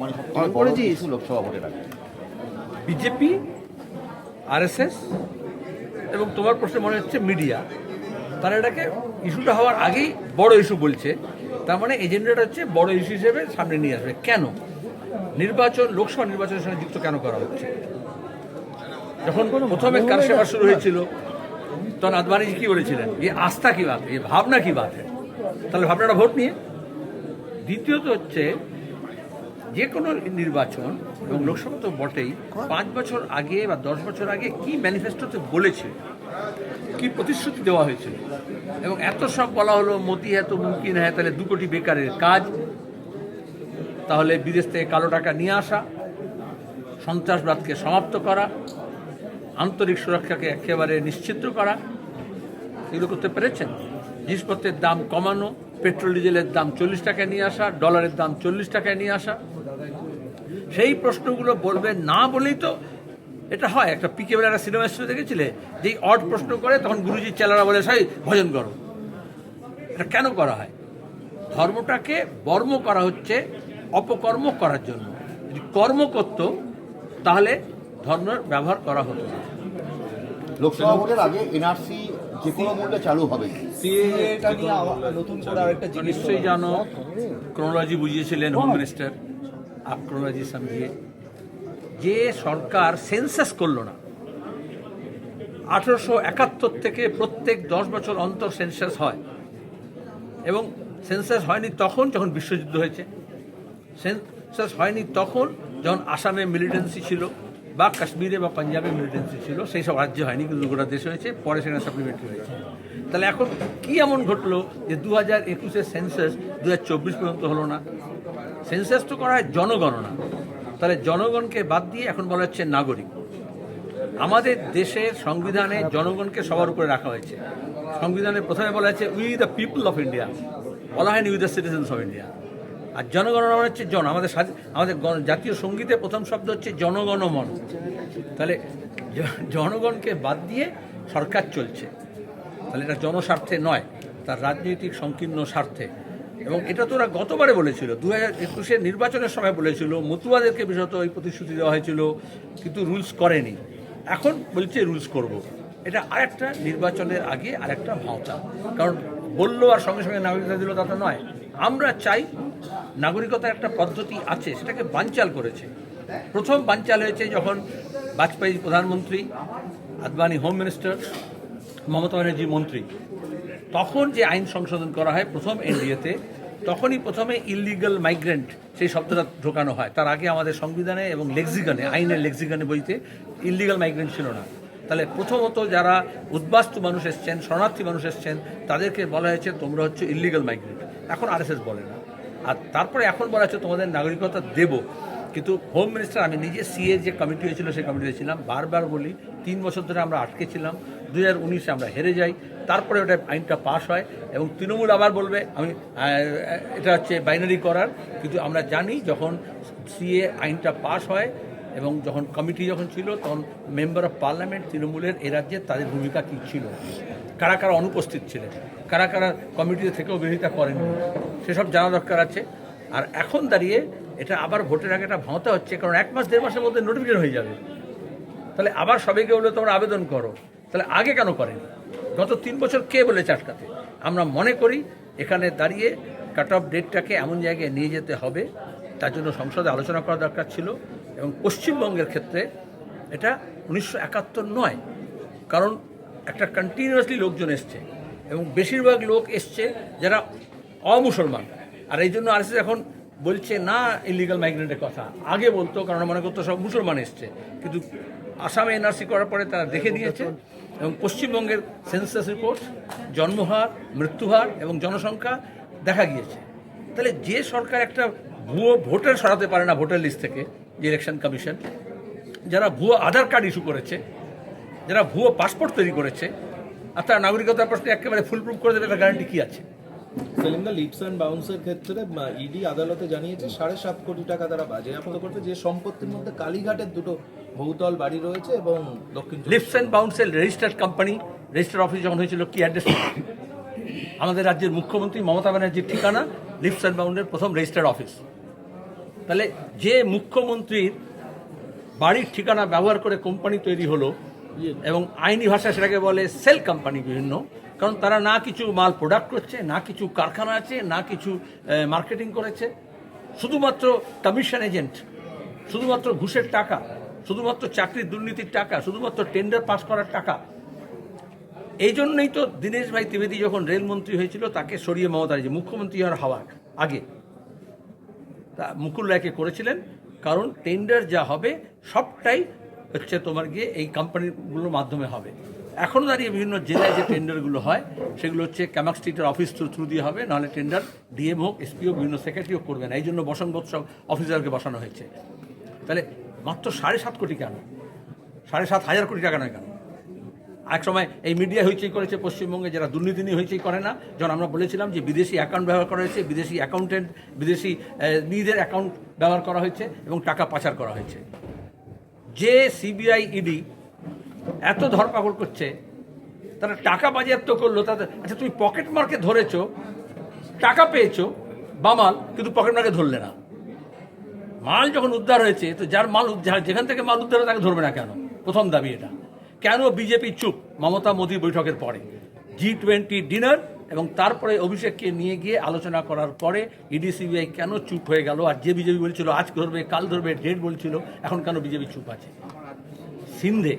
মানে সবথেকে বড় ইস্যু লোকসভা ভোটের আগে বিজেপি আরএসএস এবং তোমার প্রশ্নে মনে হচ্ছে মিডিয়া। তারা এটাকে ইস্যুটা হওয়ার আগেই বড় ইস্যু বলছে। তার মানে এজেন্ডাটা হচ্ছে বড় ইস্যু হিসেবে সামনে নিয়ে আসবে। কেন? নির্বাচন লোকসভা নির্বাচনের সঙ্গে যুক্ত কেন করা হচ্ছে? যখন প্রথমে কারসেবা শুরু হয়েছিল তখন আদবানিজি কি বলেছিলেন? এই আস্থা কি বাত এই ভাবনা কি বাত তাহলে ভাবনাটা ভোট নিয়ে? দ্বিতীয়ত হচ্ছে যে কোনো নির্বাচন এবং লোকসভা তো বটেই পাঁচ বছর আগে বা দশ বছর আগে কি ম্যানিফেস্টোতে বলেছে? কি প্রতিশ্রুতি দেওয়া হয়েছিল এবং এত সব বলা হলো মতি এত মুমকিন হ্যাঁ তাহলে দু কোটি বেকারের কাজ। তাহলে বিদেশ থেকে কালো টাকা নিয়ে আসা সন্ত্রাসবাদকে সমাপ্ত করা আন্তরিক সুরক্ষাকে একেবারে নিশ্চিত করা। এগুলো করতে পেরেছেন? জিনিসপত্রের দাম কমানো পেট্রোল ডিজেলের দাম চল্লিশ টাকায় নিয়ে আসা ডলারের দাম চল্লিশ টাকায় নিয়ে আসা। সেই প্রশ্নগুলো বলবে না বলেই তো এটা হয়। একটা পিকে বেলা একটা সিনেমা স্টোরি দেখেছিলে? যেই অড প্রশ্ন করে তখন গুরুজির চেলারা বলে সাই ভজন করো। এটা কেন করা হয়? ধর্মটাকে বর্ম করা হচ্ছে অপকর্ম করার জন্য। যদি কর্ম করত তাহলে ধর্মের ব্যবহার করা হতো লোকসভা ভোটের আগে এনআরসি যে কোনো মূল্যে চালু হবে। নতুন করে আরেকটা জিনিস নিশ্চয়ই জানো ক্রোনোলজি বুঝিয়েছিলেন হোম মিনিস্টার ক্রোনোলজি সামঝিয়ে যে সরকার সেন্সাস করল না আঠেরোশো একাত্তর থেকে প্রত্যেক দশ বছর অন্তর সেন্সাস হয় এবং সেন্সাস হয়নি তখন যখন বিশ্বযুদ্ধ হয়েছে সেন্সাস হয়নি তখন যখন আসামে মিলিটেন্সি ছিল বা কাশ্মীরে বা পাঞ্জাবে মিলিটেন্সি ছিল, সেই সব রাজ্যে হয়নি, কিন্তু গোটা দেশ হয়েছে, পরে সেখানে সাপ্লিমেন্টারি হয়েছে। তাহলে এখন কি এমন ঘটলো যে দু হাজার একুশের সেন্সাস দু হাজার চব্বিশ পর্যন্ত হলো না? সেন্সাস তো করা হয় জনগণনা। তাহলে জনগণকে বাদ দিয়ে এখন বলা হচ্ছে নাগরিক। আমাদের দেশের সংবিধানে জনগণকে সবার উপরে রাখা হয়েছে। সংবিধানে প্রথমে বলা হয়েছে we the people of India বলা হয়নি we the citizens of India আর জনগণনা মানে হচ্ছে জন, আমাদের আমাদের জাতীয় সঙ্গীতে প্রথম শব্দ হচ্ছে জনগণমন। তাহলে জনগণকে বাদ দিয়ে সরকার চলছে। তাহলে এটা জনস্বার্থে নয়, তার রাজনৈতিক সংকীর্ণ স্বার্থে। এবং এটা তো ওরা গতবারে বলেছিল, দু হাজার একুশের নির্বাচনের সময় বলেছিল, মতুয়াদেরকে বিশেষত ওই প্রতিশ্রুতি দেওয়া হয়েছিল, কিন্তু রুলস করেনি। এখন বলছে রুলস করব। এটা আরেকটা নির্বাচনের আগে আরেকটা ভাওতা। কারণ বলল আর সঙ্গে সঙ্গে নাগরিকতা দিল তা তো নয়। আমরা চাই নাগরিকতার একটা পদ্ধতি আছে, সেটাকে বানচাল করেছে। প্রথম বানচাল হয়েছে যখন বাজপেয়ী প্রধানমন্ত্রী, আদবানি হোম মিনিস্টার মমতা ব্যানার্জি মন্ত্রী, তখন যে আইন সংশোধন করা হয় প্রথম এনডিএতে, তখনই প্রথমে ইলিগাল মাইগ্রেন্ট সেই শব্দটা ঢোকানো হয়। তার আগে আমাদের সংবিধানে এবং লেক্সিগানে আইনের লেক্সিগানে বইতে ইলিগাল মাইগ্রেন্ট ছিল না। তাহলে প্রথমত যারা উদ্বাস্তু মানুষ এসছেন, শরণার্থী মানুষ এসছেন, তাদেরকে বলা হয়েছে, তোমরা হচ্ছে ইলিগাল মাইগ্রেন্ট এখন আরএসএস বলে না। আর তারপরে এখন বলা হচ্ছে, তোমাদের নাগরিকতা দেব। কিন্তু হোম মিনিস্টার আমি নিজে সিএ যে কমিটি হয়েছিল, সেই কমিটিতে ছিলাম। বারবার বলি, তিন বছর ধরে আমরা আটকে ছিলাম। দুই হাজার উনিশে আমরা হেরে যাই। তারপরে ওটা আইনটা পাস হয় এবং তৃণমূল আবার বলবে, আমি এটা হচ্ছে বাইনারি করার, কিন্তু আমরা জানি যখন সিএ আইনটা পাস হয় এবং যখন কমিটি যখন ছিল, তখন মেম্বার অফ পার্লামেন্ট তৃণমূলের এ রাজ্যে তাদের ভূমিকা কী ছিল? কারা কারা অনুপস্থিত ছিলেন? কারা কারা কমিটিতে থেকেও বিরোধিতা করেননি সেসব জানা দরকার আছে। আর এখন দাঁড়িয়ে এটা আবার ভোটের আগে একটা ভাঁওতা হচ্ছে, কারণ এক মাস দেড় মাসের মধ্যে নোটিফিকেশন হয়ে যাবে। তাহলে আবার সবাইকে বলে তোমরা আবেদন করো। তাহলে আগে কেন করেনি? গত তিন বছর কে বলেছে আটকাতে? আমরা মনে করি এখানে দাঁড়িয়ে কাট অফ ডেটটাকে এমন জায়গায় নিয়ে যেতে হবে, তার জন্য সংসদে আলোচনা করা দরকার ছিল এবং পশ্চিমবঙ্গের ক্ষেত্রে এটা উনিশশো একাত্তর নয়, কারণ একটা কন্টিনিউয়াসলি লোকজন এসছে এবং বেশিরভাগ লোক এসছে যারা অমুসলমান। আর এই জন্য আরএসএস এখন বলছে, না ইলিগাল মাইগ্রেন্টের কথা। আগে বলতো, কারণ মনে করতো সব মুসলমান এসছে। কিন্তু আসামে এনআরসি করার পরে তারা দেখে দিয়েছে। এবং পশ্চিমবঙ্গের সেন্সাস রিপোর্ট জন্মহার, মৃত্যুহার এবং জনসংখ্যা দেখা গিয়েছে। তাহলে যে সরকার একটা ভুয়ো ভোটার সরাতে পারে না ভোটার লিস্ট থেকে, যে ইলেকশন কমিশন যারা ভুয়ো আধার কার্ড ইস্যু করেছে, যারা ভুয়ো পাসপোর্ট তৈরি করেছে, আর তারা নাগরিকতার প্রশ্নে একেবারে ফুল প্রুফ করে দেবে, তার গ্যারান্টি কী আছে? সেলিমদা লিপস অ্যান্ড বাউন্সের ক্ষেত্রে ইডি আদালতে জানিয়েছে সাড়ে সাত কোটি টাকা তারা বাজেয়াপ্ত করবে। যে সম্পত্তির মধ্যে কালীঘাটের দুটো বহুতল বাড়ি রয়েছে এবং দক্ষিণ লিপস অ্যান্ড বাউন্সের রেজিস্টার্ড কোম্পানি রেজিস্টার্ড অফিস যখন হয়েছিল, কি অ্যাড্রেস আমাদের রাজ্যের মুখ্যমন্ত্রী মমতা ব্যানার্জির ঠিকানা লিপস অ্যান্ড বাউন্ডের প্রথম রেজিস্টার্ড অফিস তাহলে যে মুখ্যমন্ত্রীর বাড়ির ঠিকানা ব্যবহার করে কোম্পানি তৈরি হলো এবং আইনি ভাষা সেটাকে বলে সেল কোম্পানি বিভিন্ন, কারণ তারা না কিছু মাল প্রোডাক্ট করছে, না কিছু কারখানা আছে, না কিছু মার্কেটিং করেছে। শুধুমাত্র কমিশন এজেন্ট শুধুমাত্র ঘুষের টাকা, শুধুমাত্র চাকরির দুর্নীতির টাকা, শুধুমাত্র টেন্ডার পাস করার টাকা। এই জন্যই তো দীনেশ ভাই ত্রিবেদী যখন রেলমন্ত্রী হয়েছিল, তাকে সরিয়ে মমতা যে মুখ্যমন্ত্রী হওয়ার হওয়ার আগে। তা মুকুল রায়কে করেছিলেন, কারণ টেন্ডার যা হবে সবটাই হচ্ছে তোমার গিয়ে এই কোম্পানিগুলোর মাধ্যমে হবে। এখনও দাঁড়িয়ে বিভিন্ন জেলায় যে টেন্ডারগুলো হয়, সেগুলো হচ্ছে ক্যামাক স্ট্রিটের অফিস থ্রু দিয়ে হবে, নাহলে টেন্ডার ডিএম হোক এসপিও বিভিন্ন সেক্রেটারিও করবে না। এই জন্য বসন সব অফিসারকে বসানো হয়েছে। তাহলে মাত্র সাড়ে সাত কোটি কেন? সাড়ে সাত হাজার কোটি টাকা নয় কেন? এক সময় এই মিডিয়া হইচই করেছে পশ্চিমবঙ্গে, যারা দুর্নীতি নিয়ে হইচই করে না। যখন আমরা বলেছিলাম যে বিদেশি অ্যাকাউন্ট ব্যবহার করা হয়েছে, বিদেশি অ্যাকাউন্টেন্ট বিদেশি নিজেদের অ্যাকাউন্ট ব্যবহার করা হয়েছে এবং টাকা পাচার করা হয়েছে। যে সিবিআই ইডি এত ধরপাকড় করছে, তারা টাকা বাজেয়াপ্ত করল তাদের আচ্ছা তুমি পকেট মার্কে ধরেছো, টাকা পেয়েছ, বামাল, কিন্তু পকেট মার্কে ধরলে না। মাল যখন উদ্ধার হয়েছে, তো যার মাল যেখান থেকে মাল উদ্ধার তাকে ধরবে না কেন? প্রথম দাবি এটা। কেন বিজেপি চুপ? মমতা মোদী বৈঠকের পরে। জি টোয়েন্টি ডিনার এবং তারপরে অভিষেককে নিয়ে গিয়ে আলোচনা করার পরে ইডি সিবিআই কেন চুপ হয়ে গেল? আর যে বিজেপি বলছিল আজ ধরবে কাল ধরবে ডেট বলছিল এখন কেন বিজেপি চুপ আছে? সিন্ধে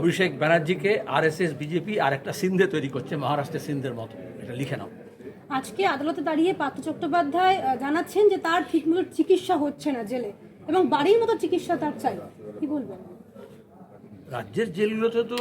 অভিষেক ব্যানার্জিকে আরএসএস বিজেপি আর একটা সিন্ধে তৈরি করছে মহারাষ্ট্রের সিন্ধের মতো। এটা লিখে নাও। আজকে আদালতে দাঁড়িয়ে পার্থ চট্টোপাধ্যায় জানাচ্ছেন যে তার ঠিকমতো চিকিৎসা হচ্ছে না জেলে এবং বাড়ির মতো চিকিৎসা তার চাই। কি বলবেন? রাজ্যের জেলগুলোতে তো